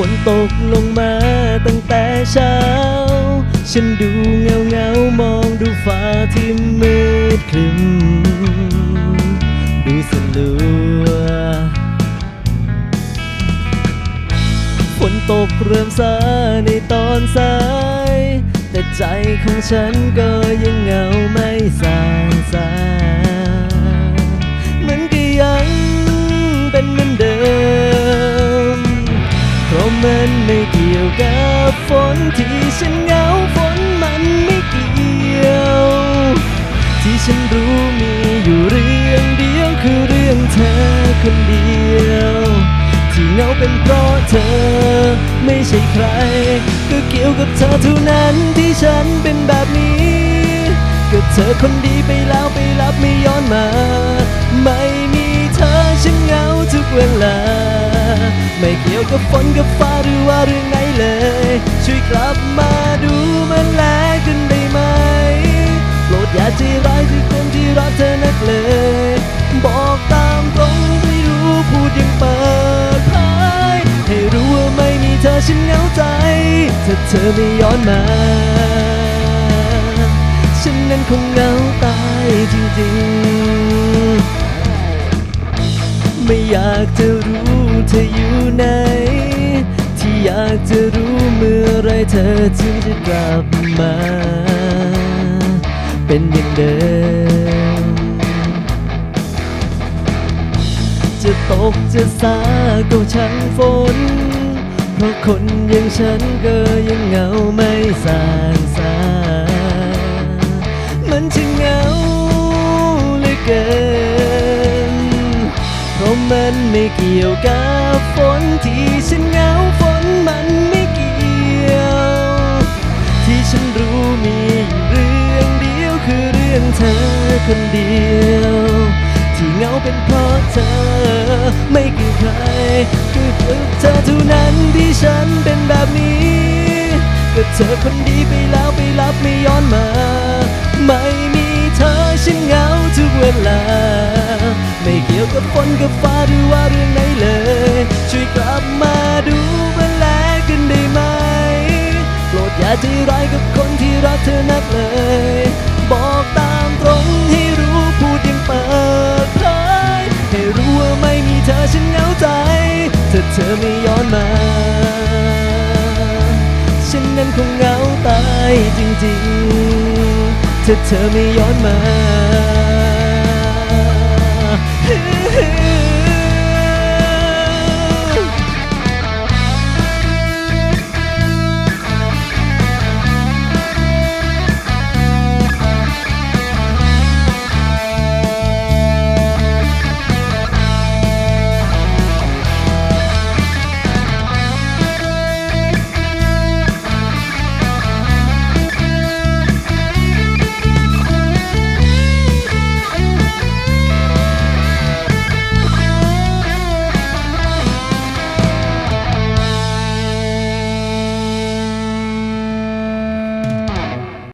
ฝนตกลงมาตั้งแต่เช้า ฉันดูเงาเงามองดูฟ้าที่มืดครึ้มดูสลัวฝนตกเริ่มซาในตอนสาย แต่ใจของฉันก็ยังเหงาไม่สางสามั ไม่เกี่ยวกับฝนที่ฉันเหงาฝนมันไม่เกี่ยว ที่ฉันรู้มีอยู่เรื่องเดียวคือเรื่องเธอคนเดียว ที่เหงาเป็นเพราะเธอ ไม่ใช่ใคร ก็เกี่ยวกับเธอเท่านั้นที่ฉันเป็นแบบนี้ก็เธอคนดีไปแล้วไปรับไม่ย้อนมา ไม่ ไม่เกี่ยวกับฝนกับฟ้าหรือว่าเรื่องไหนเลย ช่วยกลับมาดูมันแลกันได้ไหมโปรดอย่าใจร้ายที่คนที่รักเธอนักเลย บอกตามตรงไม่รู้พูดยังเปิดเผยให้รู้ว่าไม่มีเธอฉันเหงาใจ ถ้าเธอไม่ย้อนมาฉันนั้นคงเหงาตายจริงๆ ไม่อยากจะรู้ เธออยู่ไหน ที่อยากจะรู้เมื่อไรเธอจึงจะกลับมา เป็นอย่างเดิม จะตกจะสาก็ช่างฝน เพราะคนอย่างฉันก็ยังเหงาไม่สางสามันจะเหงาเหลือเกิน มันไม่เกี่ยวกับฝนที่ฉันเหงาฝนมันไม่เกี่ยว ที่ฉันรู้มีอยู่เรื่องเดียวคือเรื่องเธอคนเดียว ที่เหงาเป็นเพราะเธอ ไม่คือใคร คือเธอเธอเท่านั้นที่ฉันเป็นแบบนี้ก็เธอคนดีไปแล้วไปรับไม่ย้อนมา ไม่มีเธอฉันเหงาทุกเวลา ไม่เกี่ยวกับฝนกับฟ้า แต่าใจร้ายกับคนที่รักเธอนักเลย บอกตามตรงให้รู้พูดยังเปิดเผยให้รู้ว่าไม่มีเธอฉันเหงาใจถ้าเธอไม่ย้อนมา ฉันนั้นคงเหงาตายจริงๆ ถ้าเธอไม่ย้อนมา